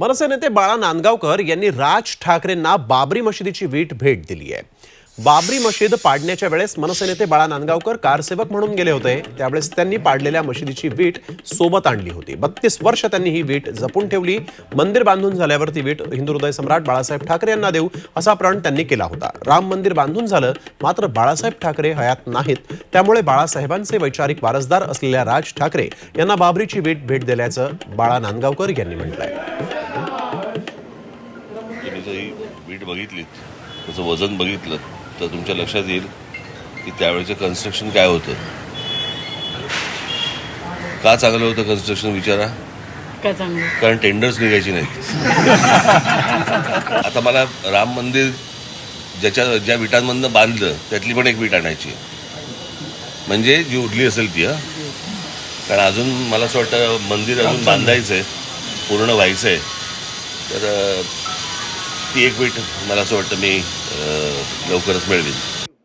मनसे नेते बाळा नांदगावकर यांनी राज ठाकरेंना बाबरी मशिदीची वीट भेट दिली आहे. बाबरी मशीद पाडण्याच्या वेळेस मनसे नेते बाळा नांदगावकर कारसेवक म्हणून गेले होते. त्यावेळेस त्यांनी पाडलेल्या मशिदीची वीट सोबत आणली होती. बत्तीस वर्ष त्यांनी ही वीट जपून ठेवली. मंदिर बांधून झाल्यावर ती वीट हिंदू हृदय सम्राट बाळासाहेब ठाकरे यांना देऊ असा प्रण त्यांनी केला होता. राम मंदिर बांधून झालं मात्र बाळासाहेब ठाकरे हयात नाहीत. त्यामुळे बाळासाहेबांचे वैचारिक वारसदार असलेल्या राज ठाकरे यांना बाबरीची वीट भेट दिल्याचं बाळा नांदगावकर यांनी म्हटलंय. ही वीट बघितलीत त्याचं वजन बघितलं तर तुमच्या लक्षात येईल की त्यावेळेचं कन्स्ट्रक्शन काय होतं. का चांगलं होतं कन्स्ट्रक्शन विचारा. का चांगलं? कारण टेंडर्स निघायची नाहीत. आता मला राम मंदिर ज्याच्या ज्या विटांमधनं बांधलं त्यातली पण एक वीट आणायची म्हणजे जी उडली असेल ती हा. कारण अजून मला असं वाटतं मंदिर अजून बांधायचं आहे पूर्ण व्हायचं आहे तर ती एक भेट मला असं वाटतं मी लवकरच मिळवीन.